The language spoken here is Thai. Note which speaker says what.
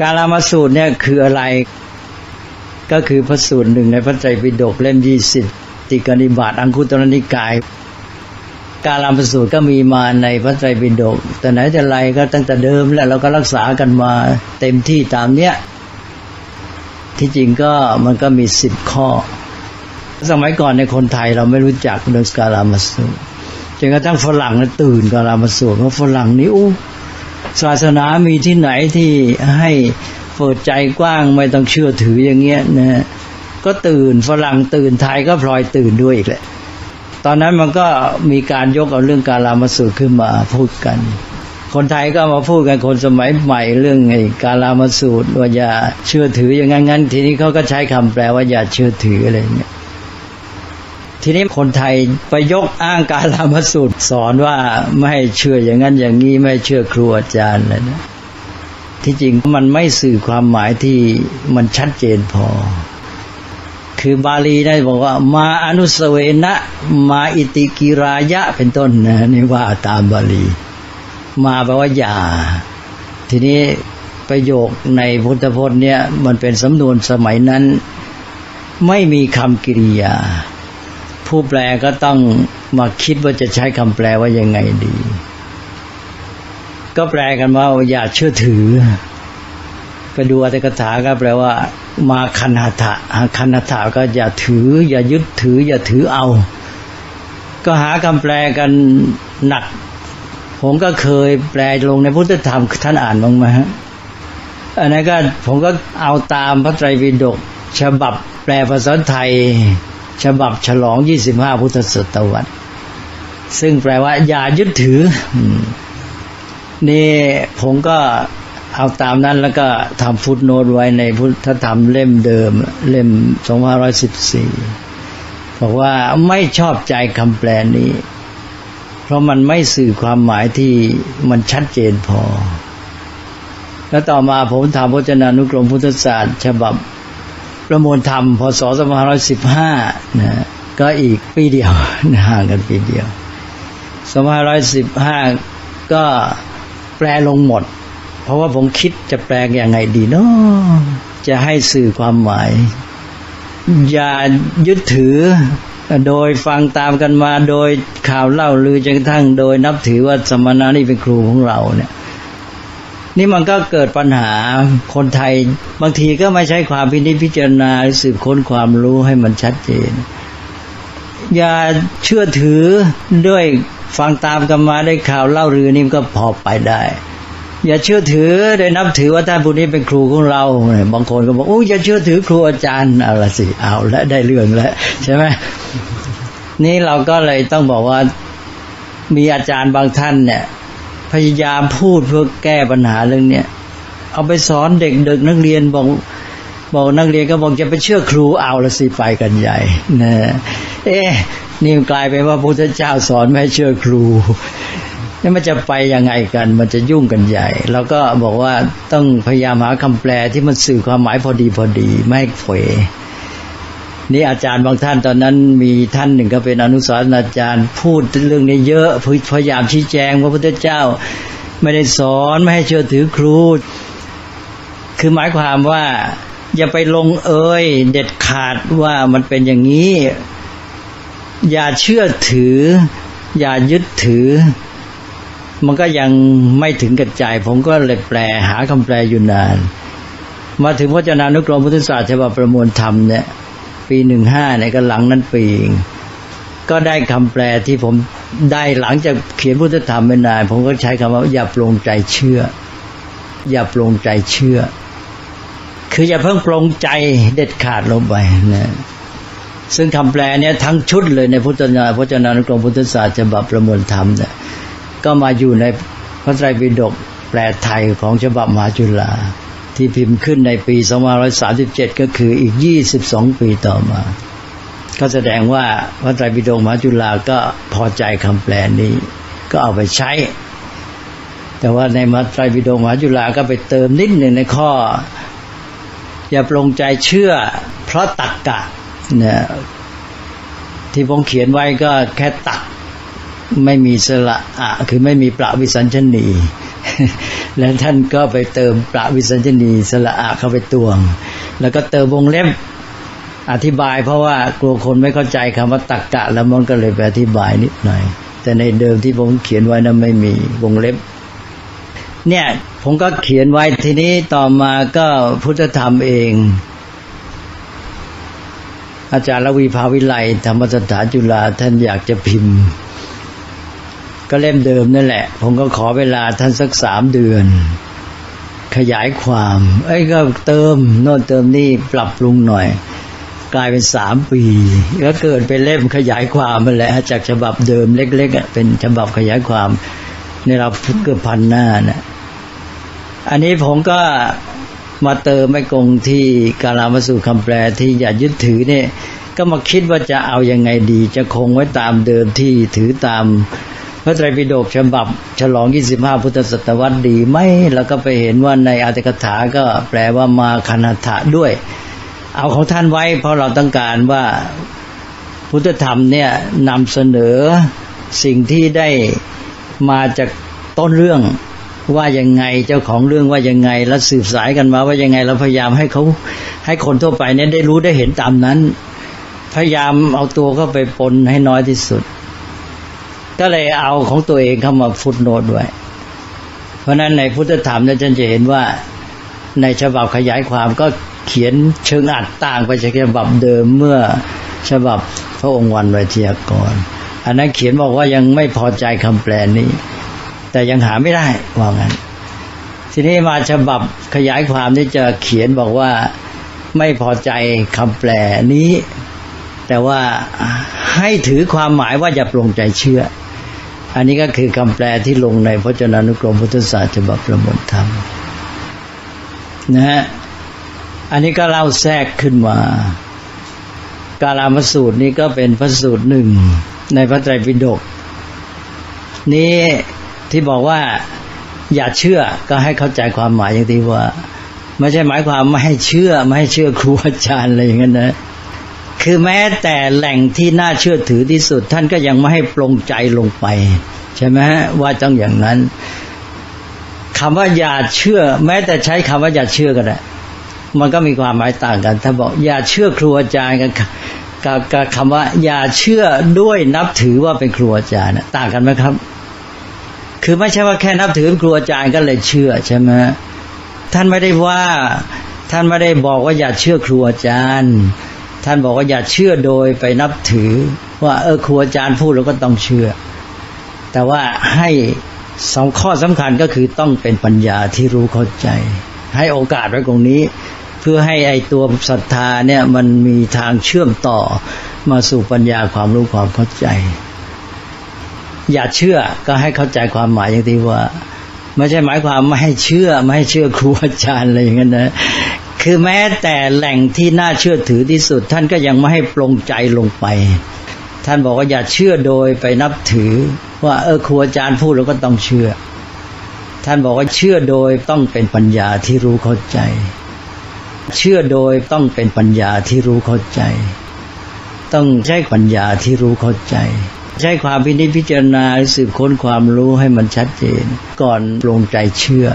Speaker 1: การามาสูตรเนี่ยคืออะไร ก็คือพระสูตรหนึ่งในพระไตรปิฎกเล่มยี่สิบติกนิบาตอังคุตรนิกาย การามาสูตรก็มีมาในพระไตรปิฎกแต่ไหนแต่ไรก็ตั้งแต่เดิมแล้วเราก็รักษากันมาเต็มที่ตามเนี้ยที่จริงก็มันก็มีสิบข้อ สมัยก่อนในคนไทยเราไม่รู้จักเรื่องการามาสูตรจนกระทั่งฝรั่งตื่นการามาสูตรเพราะฝรั่งนี่อู้ ศาสนามีที่ไหนที่ให้เปิดใจกว้างไม่ต้องเชื่อถืออย่างเงี้ยนะก็ตื่นฝรั่งตื่นไทยก็พลอยตื่นด้วยอีกแหละตอนนั้นมันก็มีการยกเอาเรื่องการามาสูตรขึ้นมาพูดกัน คนไทยก็มาพูดกันคนสมัยใหม่เรื่องไอ้การามาสูตรว่าอย่าเชื่อถืออย่างนั้นงั้นทีนี้เขาก็ใช้คำแปลว่าอย่าเชื่อถืออะไรเงี้ย ทีนี้คนไทยไปยกอ้างการามสูตร สอนว่าไม่เชื่ออย่างนั้นอย่างนี้ไม่เชื่อครูอาจารย์อะไรนะที่จริงมันไม่สื่อความหมายที่มันชัดเจนพอ คือบาลีได้บอกว่า มาอนุสเวนะ มาอิติกิรายะเป็นต้นนะนี่ว่าตามบาลี มาแปลว่าอย่า ทีนี้ประโยคในพุทธพจน์เนี่ย มันเป็นสำนวนสมัยนั้น ไม่มีคำกริยา ผู้แปลก็ต้องมาคิดว่าจะใช้คำแปลว่ายังไงดี ก็แปลกันว่าอย่าเชื่อถือไปดูอัตถกถาก็แปลว่า มาคันหะคันหะก็อย่าถือ อย่ายึดถือ อย่าถือเอา ก็หาคำแปลกันหนัก ผมก็เคยแปลลงในพุทธธรรมท่านอ่านบ้างไหมฮะอันนั้นก็ผมก็เอาตามพระไตรปิฎกฉบับแปลภาษาไทย ฉบับฉลอง 25 พุทธศตวรรษ ซึ่งแปลว่า อย่ายึดถือ นี่ผมก็เอาตามนั้นแล้วก็ทำฟุตโนตไว้ในพุทธธรรมเล่มเดิม เล่ม 2514 บอกว่าไม่ชอบใจคำแปลนี้ เพราะมันไม่สื่อความหมายที่มันชัดเจนพอ แล้วต่อมาผมทำพจนานุกรมพุทธศาสตร์ ฉบับ ประมวลธรรมพศ2515นะก็อีกปีเดียวห่างกันปีเดียว2515 ก็แปลลงหมด เพราะว่าผมคิดจะแปลยังไงดีเนาะจะให้สื่อความหมาย อย่ายึดถือโดยฟังตามกันมาโดยข่าวเล่าลือจนกระทั่งโดยนับถือว่าสมณะนี่เป็นครูของเราเนี่ย นี่มันก็เกิดปัญหาคนไทย บางทีก็ไม่ใช้ความพินิจพิจารณาสืบค้นความรู้ให้มันชัดเจน อย่าเชื่อถือด้วยฟังตามกันมาได้ข่าวเล่าลือ นี่ก็พอไปได้ อย่าเชื่อถือโดยนับถือว่าท่านผู้นี้เป็นครูของเราบางคนก็บอกโอ้อย่าเชื่อถือครูอาจารย์เอาละสิเอาละได้เรื่องแล้วใช่ไหมนี่เราก็เลยต้องบอกว่ามีอาจารย์บางท่านเนี่ย พยายามพูดเพื่อแก้ปัญหาเรื่องเนี้ยเอาไปสอนเด็กเด็กนักเรียนบอกบอกนักเรียนก็บอกจะไปเชื่อครูเอาละสิไปกันใหญ่นะเอ๊ะนี่กลายเป็นว่าพระพุทธเจ้าสอนไม่เชื่อครูนี่มันจะไปยังไงกัน มันจะยุ่งกันใหญ่ แล้วก็บอกว่าต้องพยายามหาคำแปลที่มันสื่อความหมายพอดีพอดี ไม่เผย นี่อาจารย์บางท่านตอนนั้นมีท่านหนึ่งก็เป็นอนุสรณ์อาจารย์ พูดเรื่องนี้เยอะพยายามชี้แจงว่าพระพุทธเจ้า ไม่ได้สอนไม่ให้เชื่อถือครู คือหมายความว่า อย่าไปลงเอยเด็ดขาดว่ามันเป็นอย่างนี้ อย่าเชื่อถือ อย่ายึดถือ มันก็ยังไม่ถึงกับใจ ผมก็เลยแปลหาคำแปลอยู่นาน มาถึงพจนานุกรมพุทธศาสตร์ฉบับประมวลธรรมเนี่ย ปีหนึ่งห้าเนี่ยก็หลังนั้นปีก็ได้คำแปลที่ผมได้หลังจากเขียนพุทธธรรมไม่นาน ผมก็ใช้คำว่า อย่าปรงใจเชื่อ อย่าปรงใจเชื่อ คืออย่าเพิ่งปรงใจเด็ดขาดลงไปนะซึ่งคำแปลเนี่ยทั้งชุดเลยในพุทธนาพจนานุกรมพุทธศาสตร์ฉบับประมวลธรรมเนี่ยก็มาอยู่ในพระไตรปิฎกแปลไทยของฉบับมหาจุฬา ที่พิมพ์ขึ้นในปี 2537 ก็คืออีก 22 ปีต่อมา ก็แสดงว่าพระไตรปิฎกมหาจุฬาก็พอใจคำแปลนี้ ก็เอาไปใช้ แต่ว่าในมัตไตรปิฎกมหาจุฬาก็ไปเติมนิดหนึ่งในข้อ อย่าปรงใจเชื่อ เพราะตักกะเนี่ยที่ผมเขียนไว้ก็แค่ตักไม่มีสละอะคือไม่มีประวิสัญชนี แล้วท่านก็ไปเติมประวิสัญชนีสละอะเข้าไปตวง แล้วก็เติมวงเล็บอธิบายเพราะว่ากลัวคนไม่เข้าใจคำว่าตักกะ แล้วมันก็เลยไปอธิบายนิดหน่อย แต่ในเดิมที่ผมเขียนไว้นั้นไม่มีวงเล็บ เนี่ยผมก็เขียนไว้ทีนี้ต่อมาก็พุทธธรรมเอง อาจารย์ละวีภาวิไลธรรมสถานจุฬาท่านอยากจะพิมพ์ ก็เล่มเดิมนั่นแหละ ผมก็ขอเวลาท่านสักสามเดือน ขยายความ เอ้ยก็เติมโน่นเติมนี่ปรับปรุงหน่อย กลายเป็นสามปีก็เกิดเป็นเล่มขยายความมาแหละจากฉบับเดิมเล็กๆเป็นฉบับขยายความในเราเกือบพันหน้านะอันนี้ผมก็มาเติมไม่กงที่การามาสู่คำแปลที่อย่ายึดถือเนี่ยก็มาคิดว่าจะเอายังไงดี จะคงไว้ตามเดิมที่ถือตาม พระไตรปิฎกฉบับ ฉลอง 25 พุทธศตวรรษดีไหมแล้วก็ไปเห็นว่าในอัตถกถาก็แปลว่ามาคณถะด้วย เอาของท่านไว้ เพราะเราต้องการว่าพุทธธรรมเนี่ยนำเสนอสิ่งที่ได้มาจากต้นเรื่องว่ายังไงเจ้าของเรื่องว่ายังไง แล้วสืบสายกันมาว่ายังไงเราพยายามให้เขาให้คนทั่วไปเนี่ยได้รู้ได้เห็นตามนั้น พยายามเอาตัวเข้าไปปนให้น้อยที่สุด ก็เลยเอาของตัวเองเข้ามาฟุตโนตไว้เพราะนั้นในพุทธธรรมเนี่ยท่านจะเห็นว่าในฉบับขยายความก็เขียนเชิงอัดต่างไปจากฉบับเดิมเมื่อฉบับพระองค์วันไวยทยากร อันนั้นเขียนบอกว่ายังไม่พอใจคำแปลนี้ แต่ยังหาไม่ได้ว่างั้น ทีนี้มาฉบับขยายความที่จะเขียนบอกว่าไม่พอใจคำแปลนี้ แต่ว่าให้ถือความหมายว่าอย่าปลงใจเชื่อ อันนี้ก็คือคำแปลที่ลงในพจนานุกรมพุทธศาสตร์ฉบับประมวลธรรมนะฮะอันนี้ก็เล่าแทรกขึ้นมา กาลามสูตรนี้ก็เป็นพระสูตรหนึ่งในพระไตรปิฎกนี้ที่บอกว่าอย่าเชื่อก็ให้เข้าใจความหมายอย่างที่ว่า ไม่ใช่หมายความไม่ให้เชื่อ ไม่ให้เชื่อครูอาจารย์อะไรอย่างนั้นนะ คือแม้แต่แหล่งที่น่าเชื่อถือที่สุด ท่านก็ยังไม่ให้ปลงใจลงไป ใช่ไหมว่าต้องอย่างนั้นคำว่าอย่าเชื่อ แม้แต่ใช้คำว่าอย่าเชื่อก็ได้มันก็มีความหมายต่างกัน ถ้าบอกอย่าเชื่อครูอาจารย์กันกับคำว่า อย่าเชื่อด้วยนับถือว่าเป็นครูอาจารย์ต่างกันไหมครับ คือไม่ใช่ว่าแค่นับถือเป็นครูอาจารย์ก็เลยเชื่อใช่ไหมท่านไม่ได้ว่า ท่านไม่ได้บอกว่าอย่าเชื่อครูอาจารย์ ท่านบอกว่าอย่าเชื่อโดยไปนับถือ ว่าเออครูอาจารย์พูดแล้วก็ต้องเชื่อ แต่ว่าให้สองข้อสำคัญก็คือต้องเป็นปัญญาที่รู้เข้าใจ ให้โอกาสไว้ตรงนี้ เพื่อให้ไอตัวศรัทธาเนี่ยมันมีทางเชื่อมต่อมาสู่ปัญญาความรู้ความเข้าใจ อย่าเชื่อก็ให้เข้าใจความหมายอย่างที่ว่า ไม่ใช่หมายความไม่ให้เชื่อไม่ให้เชื่อครูอาจารย์อะไรอย่างนั้นนะ คือแม้แต่แหล่งที่น่าเชื่อถือที่สุด ท่านก็ยังไม่ให้ปลงใจลงไป ท่านบอกว่าอย่าเชื่อโดยไปนับถือ ว่าเออครูอาจารย์พูดแล้วก็ต้องเชื่อ ท่านบอกว่าเชื่อโดยต้องเป็นปัญญาที่รู้เข้าใจ เชื่อโดยต้องเป็นปัญญาที่รู้เข้าใจ ต้องใช้ปัญญาที่รู้เข้าใจ ใช้ความพินิจพิจารณาสืบค้นความรู้ให้มันชัดเจน ก่อนลงใจเชื่อ